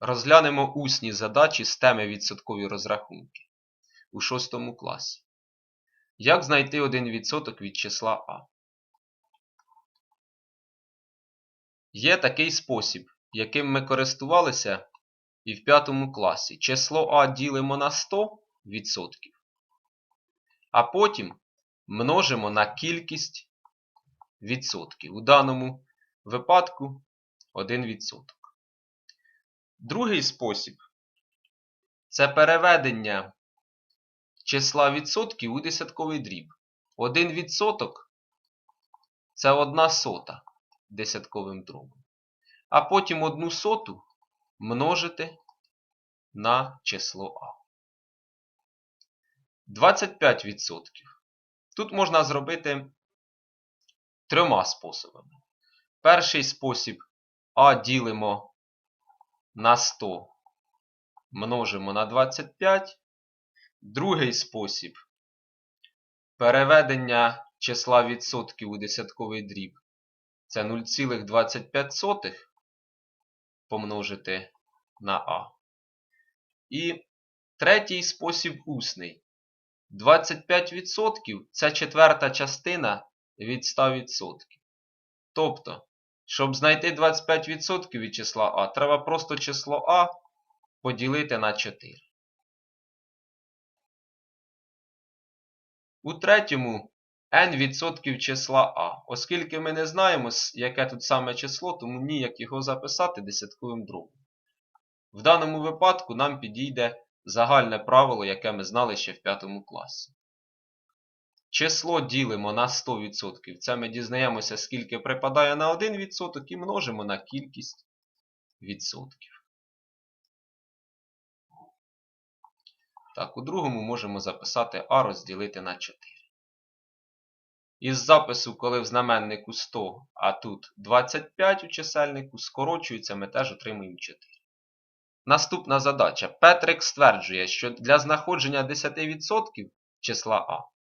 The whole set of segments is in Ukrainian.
Розглянемо усні задачі з теми відсоткові розрахунки у 6 класі. Як знайти 1% від числа А? Є такий спосіб, яким ми користувалися і в 5 класі. Число А ділимо на 100%, а потім множимо на кількість відсотків. У даному випадку 1%. Другий спосіб це переведення числа відсотків у десятковий дріб. 1% це 1 сота десятковим дробом. А потім 1 соту множити на число А. 25%. Тут можна зробити трьома способами. Перший спосіб А ділимо на 100 множимо на 25. Другий спосіб переведення числа відсотків у десятковий дріб це 0,25 помножити на А. І третій спосіб усний. 25% це четверта частина від 100%. Тобто, щоб знайти 25% від числа А, треба просто число А поділити на 4. У третьому n відсотків числа А. Оскільки ми не знаємо, яке тут саме число, тому ніяк його записати десятковим дробом. В даному випадку нам підійде загальне правило, яке ми знали ще в 5 класі. Число ділимо на 100%. Це ми дізнаємося, скільки припадає на 1% і множимо на кількість відсотків. Так, у другому можемо записати А розділити на 4. Із запису, коли в знаменнику 100, а тут 25 у чисельнику, скорочується, ми теж отримуємо 4. Наступна задача. Петрик стверджує, що для знаходження 10% числа А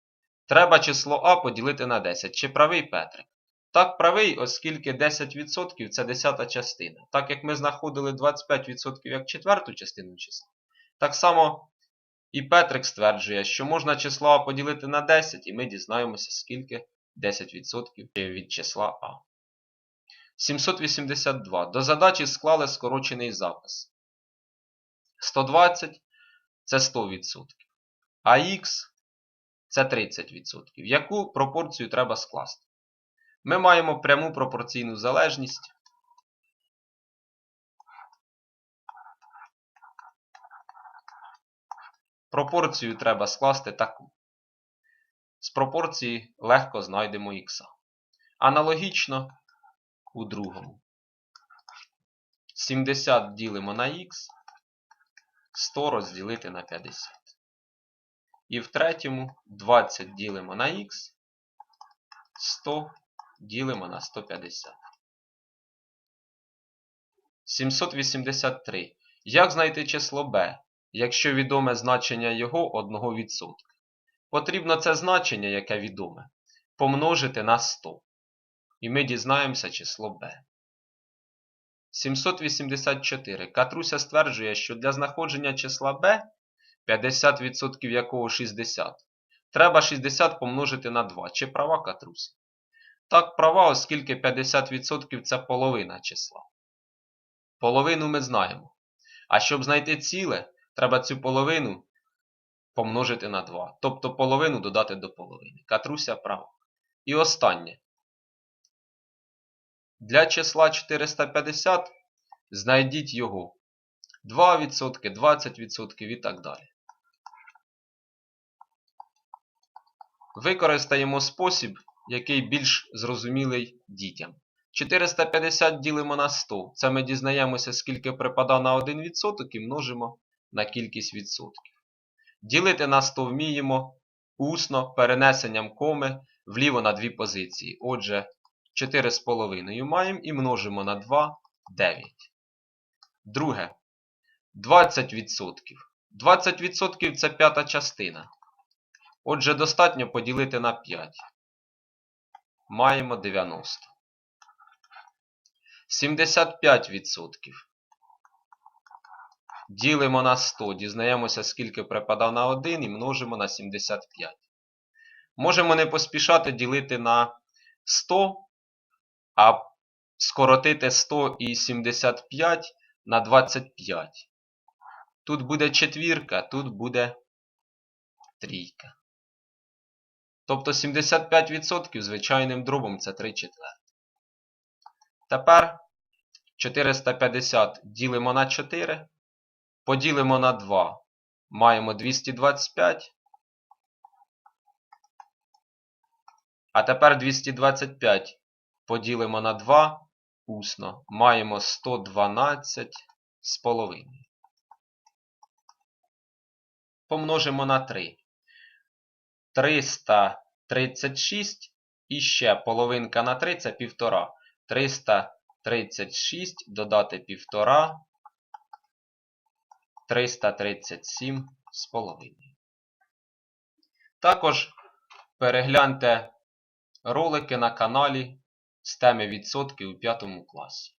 треба число А поділити на 10. Чи правий Петрик? Так, правий, оскільки 10% це 10 частина. Так як ми знаходили 25% як четверту частину числа, так само і Петрик стверджує, що можна число А поділити на 10, і ми дізнаємося, скільки 10% від числа А. 782. До задачі склали скорочений запис. 120 це 100%. А х це 30%. Яку пропорцію треба скласти? Ми маємо пряму пропорційну залежність. Пропорцію треба скласти таку. З пропорції легко знайдемо х. Аналогічно у другому. 70 ділимо на х, 100 розділити на 50. І в третьому 20 ділимо на х, 100 ділимо на 150. 783. Як знайти число b, якщо відоме значення його 1%? Потрібно це значення, яке відоме, помножити на 100. І ми дізнаємося число b. 784. Катруся стверджує, що для знаходження числа b, 50% якого 60, треба 60 помножити на 2. Чи права Катруся? Так, права, оскільки 50% це половина числа. Половину ми знаємо. А щоб знайти ціле, треба цю половину помножити на 2. Тобто половину додати до половини. Катруся права. І останнє. Для числа 450 знайдіть його 2%, 20% і так далі. Використаємо спосіб, який більш зрозумілий дітям. 450 ділимо на 100. Це ми дізнаємося, скільки припада на 1% і множимо на кількість відсотків. Ділити на 100 вміємо усно перенесенням коми вліво на дві позиції. Отже, 4,5 маємо і множимо на 2 9. Друге. 20%. 20% це п'ята частина. Отже, достатньо поділити на 5. Маємо 90. 75%. Ділимо на 100, дізнаємося, скільки припадав на 1 і множимо на 75. Можемо не поспішати ділити на 100, а скоротити 100 і 75 на 25. Тут буде четвірка, тут буде трійка. Тобто 75% звичайним дробом це 3 четверти. Тепер 450 ділимо на 4, поділимо на 2. Маємо 225. А тепер 225 поділимо на 2 усно. Маємо 112 з половиною. Помножимо на 3. 336 і ще половинка на 3 це 1,5. 336 додати 1,5. 337 з половиною. Також перегляньте ролики на каналі з теми відсотки у 5 класі.